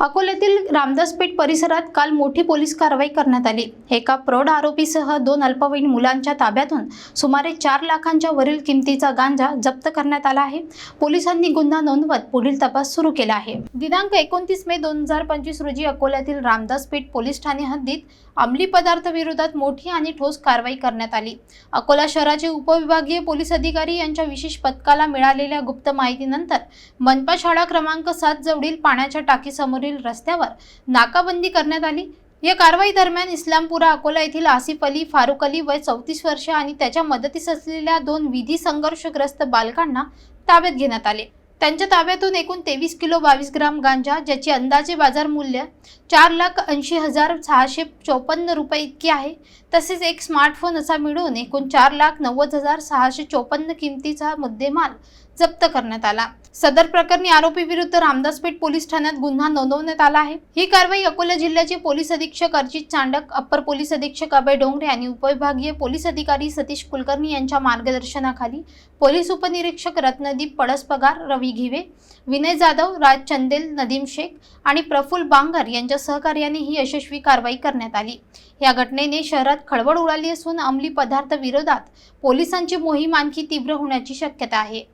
अकोल्यातील रामदासपेठ परिसरात काल मोठी पोलीस कारवाई करण्यात आली. एका प्रौढ आरोपीसह दोन अल्पवयीन मुलांच्या ताब्यातून सुमारे चार लाखांच्या वरील किमतीचा गांजा जप्त करण्यात आला आहे. पोलिसांनी गुन्हा नोंदवत पुढील तपास सुरू केला आहे. दिनांक एकोणतीस मे दोन हजार पंचवीस रोजी अकोल्यातील रामदासपेठ पोलीस ठाणे हद्दीत अंमली पदार्थ विरोधात मोठी आणि ठोस कारवाई करण्यात आली. अकोला शहराचे उपविभागीय पोलीस अधिकारी यांच्या विशेष पथकाला मिळालेल्या गुप्त माहितीनंतर मनपा शाळा क्रमांक सात जवळील पाण्याच्या टाकीसमोरील रस्त्यावर नाकाबंदी करण्यात आली. या कारवाई दरम्यान इस्लामपुरा अकोला येथील आसिफ अली फारुक अली वय चौतीस वर्ष आणि त्याच्या मदतीस असलेल्या दोन विधी संघर्षग्रस्त बालकांना ताब्यात घेण्यात आले. त्यांच्या ताब्यातून एकूण तेवीस किलो बावीस ग्राम गांजा ज्याचे अंदाजे बाजार मूल्य चार लाख ऐंशी हजार सहाशे चोपन्न रुपये इतके आहे तसेच एक स्मार्टफोन असा मिळून एकूण चार लाख नव्वद हजार सहाशे चोपन्न किमतीचा मुद्देमाल जप्त करण्यात आला. सदर प्रकरणी आरोपी विरुद्ध रामदासपेठ पोलीस ठाण्यात गुन्हा नोंदवण्यात आला आहे. ही कारवाई अकोला जिल्ह्याचे पोलीस अधीक्षक अर्जित चांडक अप्पर पोलीस अधीक्षक अभय डोंगरे आणि उपविभागीय पोलीस अधिकारी सतीश कुलकर्णी यांच्या मार्गदर्शनाखाली पोलीस उपनिरीक्षक रत्नदीप पडसपगार रवी घिवे विनय जाधव राज चंदेल नदीम शेख आणि प्रफुल्ल बांगर यांच्या सहकार्याने ही यशस्वी कारवाई करण्यात आली. या घटनेने शहरात खळबळ उडाली असून अंमली पदार्थ विरोधात पोलिसांची मोहीम आणखी तीव्र होण्याची शक्यता आहे.